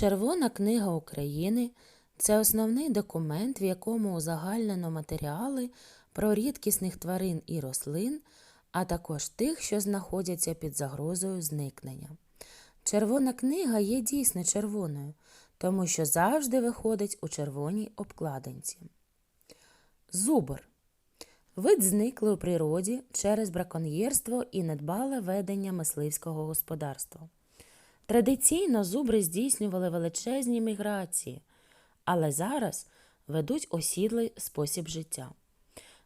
Червона книга України це основний документ, в якому узагальнено матеріали про рідкісних тварин і рослин, а також тих, що знаходяться під загрозою зникнення. Червона книга є дійсно червоною, тому що завжди виходить у червоній обкладинці. Зубр Вид зниклий у природі через браконьєрство і недбале ведення мисливського господарства. Традиційно зубри здійснювали величезні міграції, але зараз ведуть осідлий спосіб життя.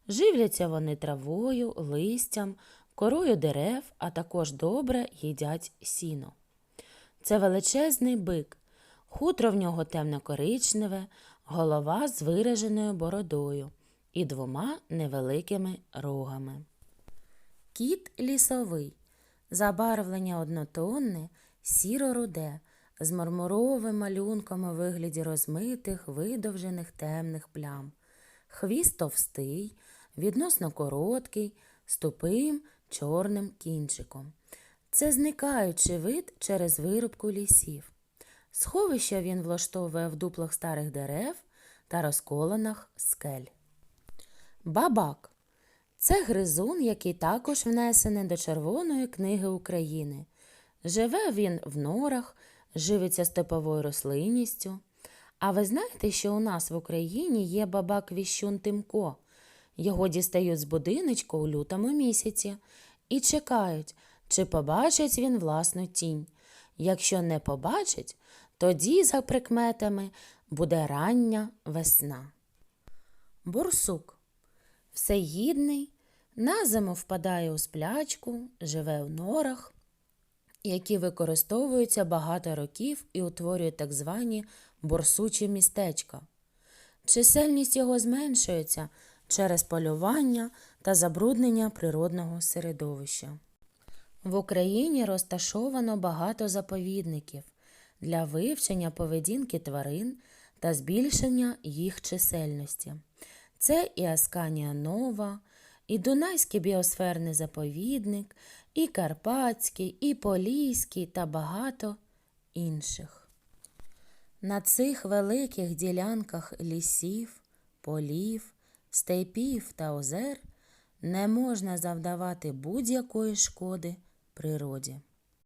Живляться вони травою, листям, корою дерев, а також добре їдять сіно. Це величезний бик, хутро в нього темно-коричневе, голова з вираженою бородою і двома невеликими рогами. Кіт лісовий, забарвлення однотонне, сіро-руде, з мармуровим малюнком у вигляді розмитих, видовжених темних плям. Хвіст товстий, відносно короткий, з тупим чорним кінчиком. Це зникаючий вид через вирубку лісів. Сховища він влаштовує в дуплах старих дерев та розколинах скель. Бабак це гризун, який також внесений до Червоної книги України. Живе він в норах, живиться степовою рослинністю. А ви знаєте, що у нас в Україні є бабак віщун Тимко? Його дістають з будиночка у лютому місяці і чекають, чи побачить він власну тінь. Якщо не побачить, тоді за прикметами буде рання весна. Борсук всегідний, на зиму впадає у сплячку, живе в норах, які використовуються багато років і утворюють так звані борсучі містечка. Чисельність його зменшується через полювання та забруднення природного середовища. В Україні розташовано багато заповідників для вивчення поведінки тварин та збільшення їх чисельності. Це і Асканія Нова, і Дунайський біосферний заповідник, і Карпатський, і Поліський та багато інших. На цих великих ділянках лісів, полів, степів та озер не можна завдавати будь-якої шкоди природі.